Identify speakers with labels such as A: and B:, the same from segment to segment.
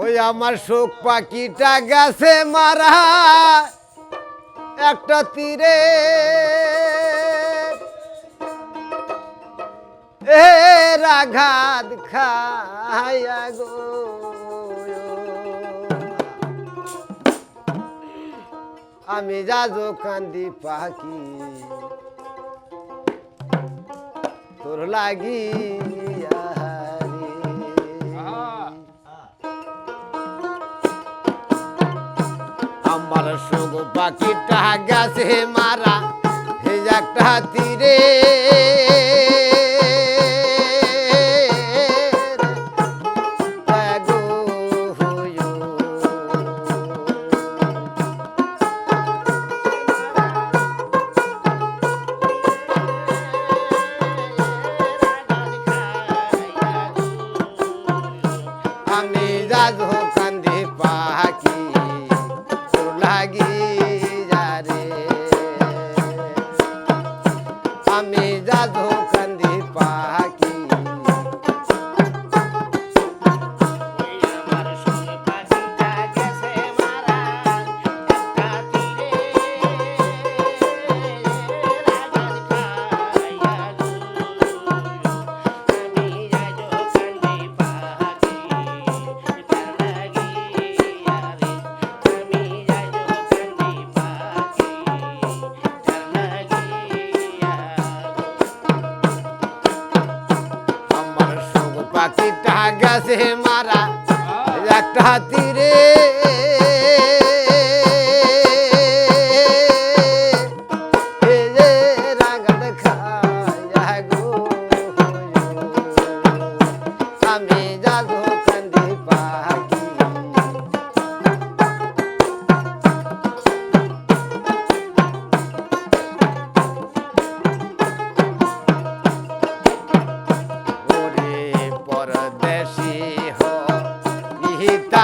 A: ওই আমার শোক পাখিটা গেছে মারা। একটা তীরে। এ রাঘাত খাইয়া গো। আমি যাজো কান্দি পাখি। তোর লাগি আমার সঙ্গ পাখিটা গেছে মারা হে একটা তীরে। আমি রাজ কান্দি
B: পাহাড় আছে মারা একটা তীরে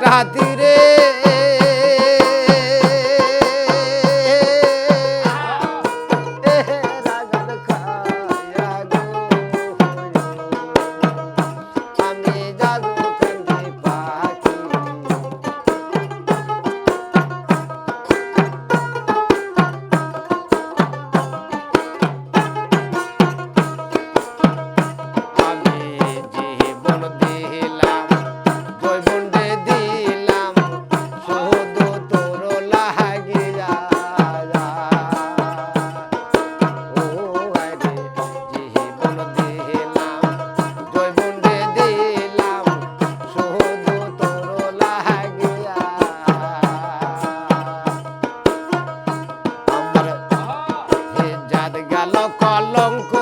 A: রাধিরে Long longo